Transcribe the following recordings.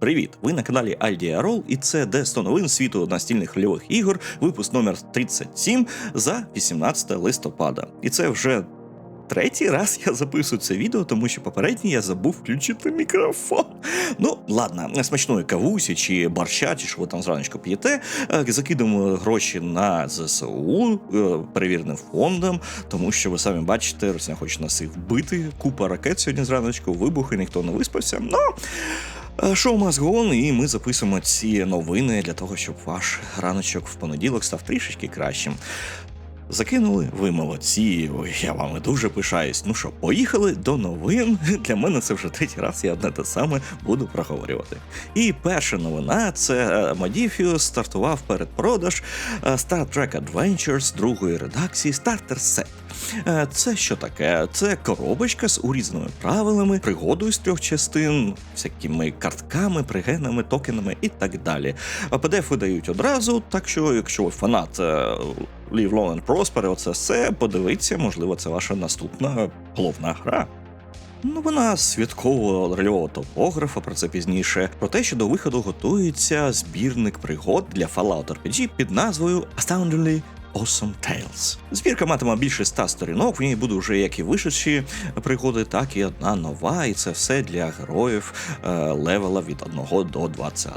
Привіт! Ви на каналі Aldia і це де 100 новин світу настільних рольових ігор, випуск номер 37 за 18 листопада. І це вже третій раз я записую це відео, тому що попередній я забув включити мікрофон. Ну, ладно, смачної кавусі чи борща, чи що ви там зраночку п'єте. е, Закидуємо гроші на ЗСУ е, перевіреним фондом, тому що ви самі бачите, Росія хоче нас їх вбити. Купа ракет сьогодні зраночку, вибухи, ніхто не виспався. Ну, Е, Шоу Мазгон, і ми записуємо ці новини для того, щоб ваш раночок в понеділок став трішечки кращим. Закинули, ви молодці. Я вами дуже пишаюсь. Ну що, поїхали до новин. Для мене це вже третій раз, я одне те саме буду проговорювати. І перша новина це е, Modifius стартував передпродаж е, Star Trek Adventures другої редакції Starter Set. Е, Це що таке? Це коробочка з урізними правилами, пригодою з трьох частин, всякими картками, пригенами, токенами і так далі. PDF видають одразу, так що, якщо ви фанат е, Live Long and Prosper, оце все, подивіться, можливо, це ваша наступна головна гра. Ну, вона святкового рольового топографа, про це пізніше. Про те, що до виходу готується збірник пригод для Fallout RPG під назвою Astoundingly Awesome Tales. Збірка матиме більше ста сторінок, в ній буде вже як і вишедші пригоди, так і одна нова, і це все для героїв е, левела від 1 до 20.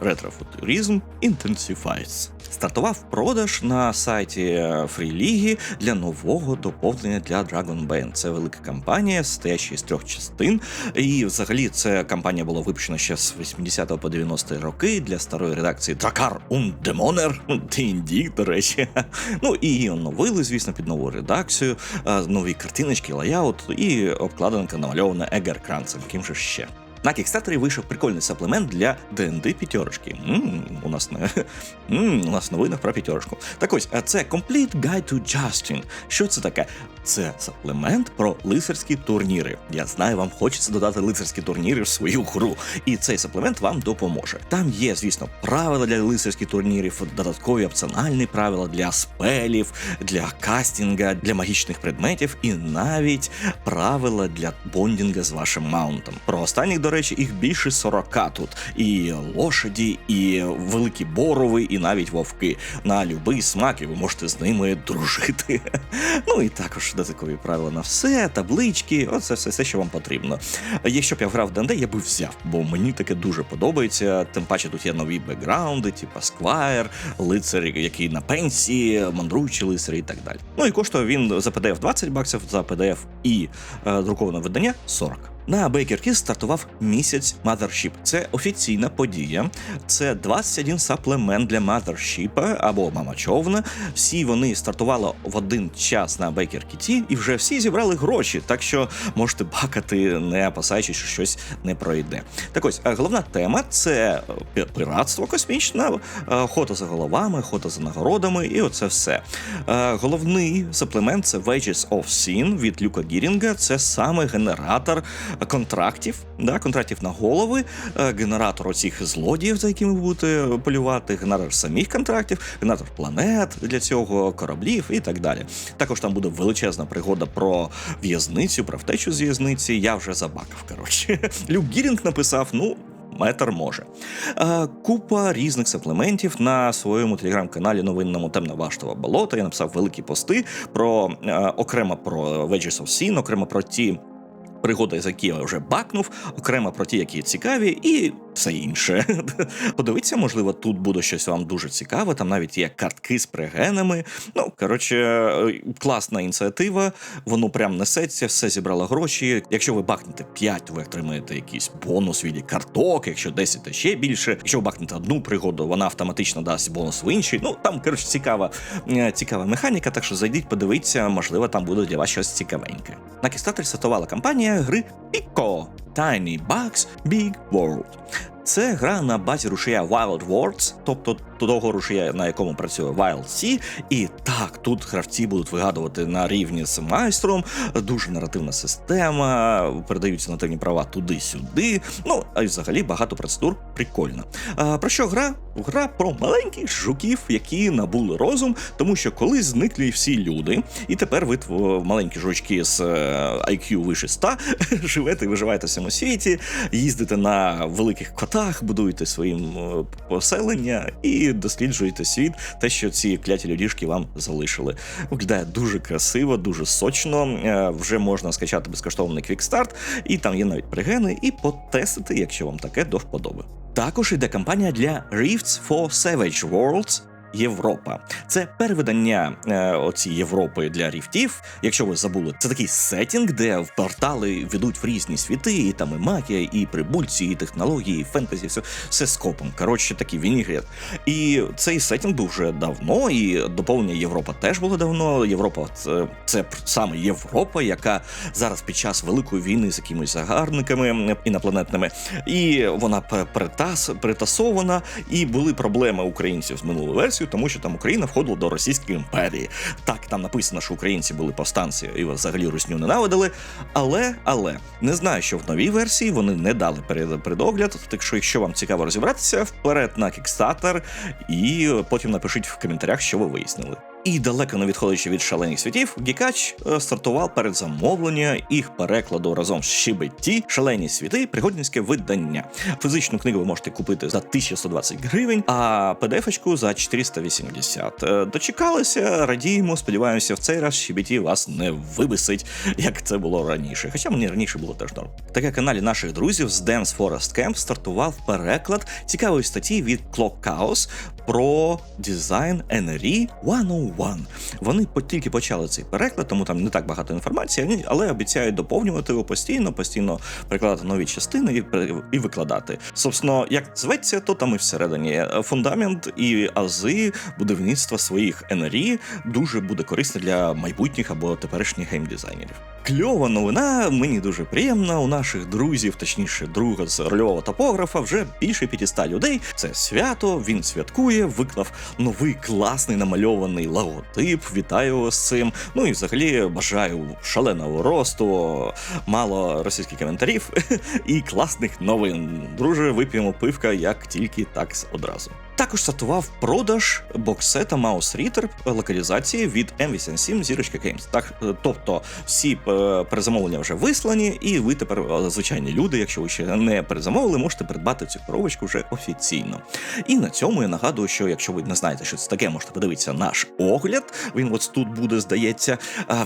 Ретрофутуризм Intensifies. Стартував продаж на сайті Фріліги для нового доповнення для Dragon Band. Це велика кампанія, стояща з трьох частин. І взагалі ця кампанія була випущена ще з 80 по 90 роки для старої редакції Дракар Demoner, D&D, до речі. Ну і її оновили, звісно, під нову редакцію, е, нові картиночки, лаяут і обкладинка намальована Егер Кранцем. Ким же ще? На кікстартері вийшов прикольний саплемент для ДНД п'ятерочки. У нас не у нас новина про п'ятерочку. Так ось, це Complete Guide to Justin. Що це таке? Це саплемент про лицарські турніри. Я знаю, вам хочеться додати лицарські турніри в свою гру, і цей саплемент вам допоможе. Там є, звісно, правила для лицарських турнірів, додаткові опціональні правила для спелів, для кастінга, для магічних предметів, і навіть правила для бондінга з вашим маунтом. Про останніх, до речі, їх більше 40 тут. І лошаді, і великі борови, і навіть вовки. На любий смак, і ви можете з ними дружити. Ну і також додаткові правила на все, таблички, оце все, все, що вам потрібно. Якщо б я грав в ДНД, я би взяв, бо мені таке дуже подобається. Тим паче тут є нові бекграунди, типу Сквайр, лицар, який на пенсії, мандруючі лицарі і так далі. Ну і коштує він за PDF 20 баксів, за PDF і е, друковане видання 40. На Baker Keys стартував місяць Mothership. Це офіційна подія. Це 21 саплемент для Mothership або мама човна. Всі вони стартували в один час на Baker Kit і вже всі зібрали гроші, так що можете бакати, не опасаючись, що щось не пройде. Так ось е, головна тема це е, пі- пиратство космічне, е, охота за головами, охота за нагородами, і оце все. Головний саплемент це Wages of Sin від Люка Гірінга. Це саме генератор контрактів, да, контрактів на голови, е, генератор оцих злодіїв, за якими ви будете полювати, генератор самих контрактів, генератор планет для цього, кораблів і так далі. Також там буде величезна пригода про в'язницю, про втечу з в'язниці. Я вже забакав. Коротше, Люк Гірінг написав, ну. Метр може. Е, Купа різних саплементів на своєму телеграм-каналі новинному Темно-Баштове болото. Я написав великі пости про е, окремо про Wedges of Sin, окремо про ті пригоди, за які я вже бакнув, окремо про ті, які цікаві, і все інше. Подивіться, можливо, тут буде щось вам дуже цікаве. Там навіть є картки з пригенами. Ну, коротше, е, класна ініціатива, воно прям несеться, все зібрало гроші. Якщо ви бахнете 5, ви отримаєте якийсь бонус в віді карток, якщо 10, то ще більше. Якщо ви бахнете одну пригоду, вона автоматично дасть бонус в іншій. Ну, там, коротше, цікава, е, цікава механіка, так що зайдіть, подивіться, можливо, там буде для вас щось цікавеньке. На Kickstarter стартувала кампанія гри Pico Tiny Bugs Big World. Це гра на базі рушія Wild Worlds, тобто того рушія, на якому працює Wild Sea. І так, тут гравці будуть вигадувати на рівні з майстром, дуже наративна система, передаються нативні права туди-сюди. Ну, а й взагалі багато процедур прикольно. А, Про що гра? Гра про маленьких жуків, які набули розум, тому що колись зникли всі люди, і тепер ви маленькі жучки з е, IQ вище 100, живете і виживаєте в цьому світі, їздите на великих котах, будуєте своїм е, поселення і досліджуєте світ, те, що ці кляті людішки вам залишили. Виглядає дуже красиво, дуже сочно. Е, вже можна скачати безкоштовний квікстарт, і там є навіть пригени, і потестити, якщо вам таке до вподоби. Також йде кампанія для Rifts for Savage Worlds, Європа. Це перевидання е, оці Європи для ріфтів. Якщо ви забули, це такий сетінг, де в портали ведуть в різні світи, і там і магія, і прибульці, і технології, і фентезі, все все скопом. Коротше, такий вінігрет. І цей сетінг був вже давно, і доповнення Європа теж було давно. Європа це, це саме Європа, яка зараз під час великої війни з якимись загарбниками інопланетними, і вона перетас, перетасована, і були проблеми українців з минулої версії агресію, тому що там Україна входила до Російської імперії. Так, там написано, що українці були повстанці і взагалі русню ненавидили. Але але не знаю, що в новій версії вони не дали передогляд. Так що, якщо вам цікаво розібратися, вперед на Kickstarter і потім напишіть в коментарях, що ви вияснили. І далеко не відходячи від шалених світів, Гікач е, стартував перед замовлення їх перекладу разом з Шібетті шалені світи, пригодницьке видання. Фізичну книгу ви можете купити за 1120 гривень, а PDF-очку за 480. Е, дочекалися, радіємо, сподіваємося, в цей раз Шібетті вас не вибисить, як це було раніше. Хоча мені раніше було теж норм. Таке каналі наших друзів з Dance Forest Camp стартував переклад цікавої статті від Clock Chaos про дизайн NRE 101. Вони тільки почали цей переклад, тому там не так багато інформації, але обіцяють доповнювати його постійно, постійно перекладати нові частини і викладати. Собственно, як зветься, то там і всередині фундамент і ази будівництва своїх NRE дуже буде корисне для майбутніх або теперішніх геймдизайнерів. Кльова новина, мені дуже приємна. У наших друзів, точніше, друга з рольового топографа, вже більше 500 людей. Це свято. Він святкує, виклав новий класний намальований логотип. Вітаю з цим. Ну і взагалі бажаю шаленого росту, мало російських коментарів і класних новин. Друже, вип'ємо пивка як тільки так одразу. Також стартував продаж боксета Mouse Reader локалізації від M87 Зірочка Games. Так, е, тобто всі е, перезамовлення вже вислані, і ви тепер, е, звичайні люди, якщо ви ще не перезамовили, можете придбати цю коробочку вже офіційно. І на цьому я нагадую, що якщо ви не знаєте, що це таке, можете подивитися наш огляд. Він ось тут буде, здається.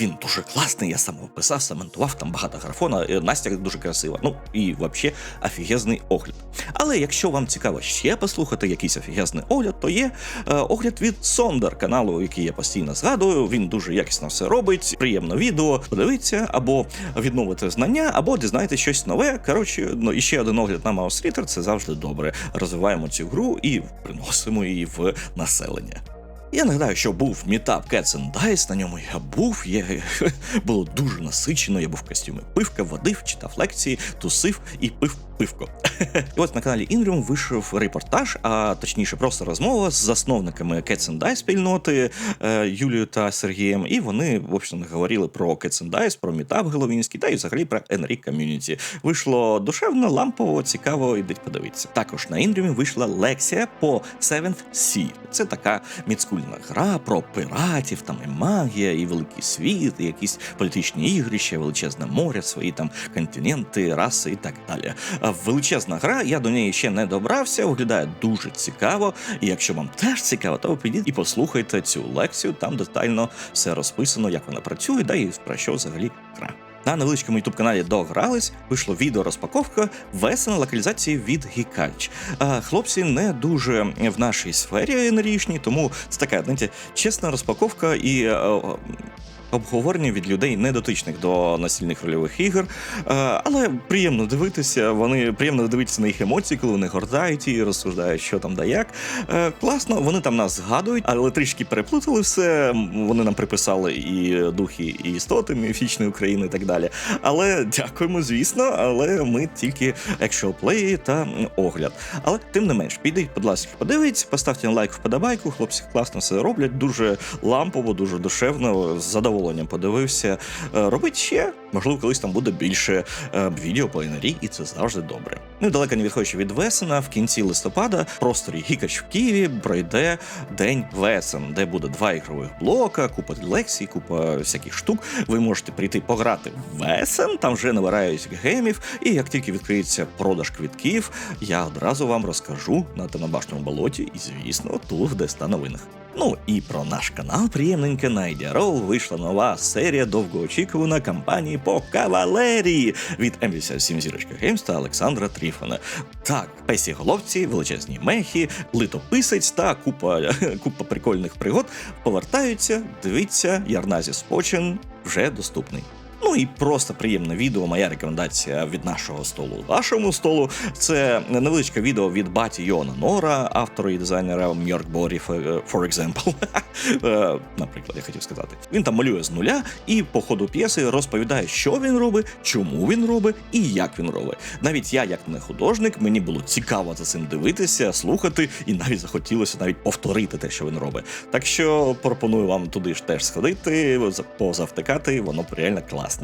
Він дуже класний. Я сам описав, саментував, там багато графона. Настя дуже красива. Ну і взагалі офігезний огляд. Але якщо вам цікаво ще послухати якийсь офігезний офігезний огляд, то є е, огляд від Сондер каналу, який я постійно згадую. Він дуже якісно все робить. Приємно відео. Подивіться, або відновити знання, або дізнаєте щось нове. Коротше, ну і ще один огляд на Маус Reader – це завжди добре. Розвиваємо цю гру і приносимо її в населення. Я нагадаю, що був мітап Cats and Dice, на ньому я був, я, було дуже насичено, я був в костюмі пивка, водив, читав лекції, тусив і пив пивко. І от на каналі Інріум вийшов репортаж, а точніше, просто розмова з засновниками Cats and Dice спільноти е, Юлією та Сергієм. І вони, в общем, говорили про Cats and Dice, про мітап Головінський та і взагалі про NRI ком'юніті. Вийшло душевно, лампово, цікаво, ідіть подивитися. Також на Інріумі вийшла лекція по Seventh Sea. Це така міцкульна гра про пиратів, там і магія, і великий світ, і якісь політичні ігрища, величезне море, свої там континенти, раси і так далі величезна гра. Я до неї ще не добрався. Виглядає дуже цікаво. І якщо вам теж цікаво, то підіть і послухайте цю лекцію. Там детально все розписано, як вона працює, да і про що взагалі гра. На невеличкому ютуб каналі Догрались вийшло відео розпаковка весена локалізації від Гікач. А хлопці не дуже в нашій сфері енергічні, тому це така знаєте, чесна розпаковка і обговорення від людей, недотичних до настільних рольових ігор. Е, Але приємно дивитися. Вони приємно дивитися на їх емоції, коли вони гордають і розсуждають, що там да як. Е, Класно, вони там нас згадують, але трішки переплутали все. Вони нам приписали і духи, і істоти міфічної України і так далі. Але дякуємо, звісно, але ми тільки play та огляд. Але тим не менш, підіть, будь ласка, подивіться, поставте лайк вподобайку. Хлопці класно все роблять, дуже лампово, дуже душевно, з задоволенням подивився. Е, Робить ще, можливо, колись там буде більше е, відео по НРІ, і це завжди добре. Ну далеко не відходячи від Весена, в кінці листопада просторі Гікач в Києві пройде День Весен, де буде два ігрових блока, купа лекцій, купа всяких штук. Ви можете прийти пограти в Весен, там вже набирають гемів, і як тільки відкриється продаж квитків, я одразу вам розкажу на темнобашньому болоті, і звісно, тут де ста новинах. Ну і про наш канал приємненьке на Roll вийшла нова серія довгоочікувана кампанії по кавалерії від M87 Зірочка Геймс та Олександра Тріфона. Так, песі головці, величезні мехи, литописець та купа, купа прикольних пригод повертаються. Дивіться, Ярназі Спочин вже доступний. Ну і просто приємне відео. Моя рекомендація від нашого столу вашому столу. Це невеличке відео від Баті Йона Нора, автора і дизайнера Мьорк Борі, for example. Е, Наприклад, я хотів сказати. Він там малює з нуля і по ходу п'єси розповідає, що він робить, чому він робить і як він робить. Навіть я, як не художник, мені було цікаво за цим дивитися, слухати, і навіть захотілося навіть повторити те, що він робить. Так що пропоную вам туди ж теж сходити, за- позавтикати, воно реально класне.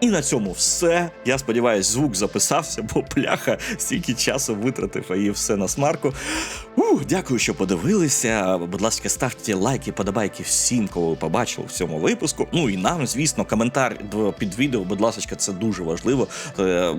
І на цьому все. Я сподіваюся, звук записався, бо пляха стільки часу витратив, і все на смарку. Ух, дякую, що подивилися. Будь ласка, ставте лайки, подобайки всім, кого ви побачили в цьому випуску. Ну і нам, звісно, коментар під відео, будь ласка, це дуже важливо.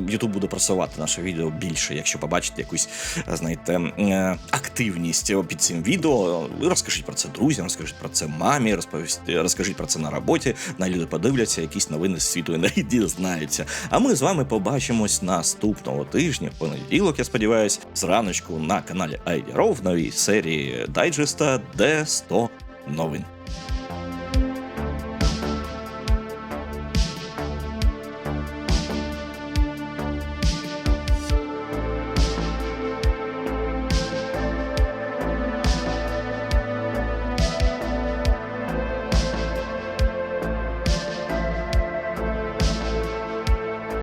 Ютуб буде просувати наше відео більше, якщо побачите якусь, е, знаєте, е, активність під цим відео. Розкажіть про це друзям, розкажіть про це мамі, розповісти, розкажіть про це на роботі. На люди подивляться, якісь новини з світу енергії дізнаються. А ми з вами побачимось наступного тижня, в понеділок, я сподіваюсь, зраночку на каналі Row в новій серії дайджеста, де 100 новин.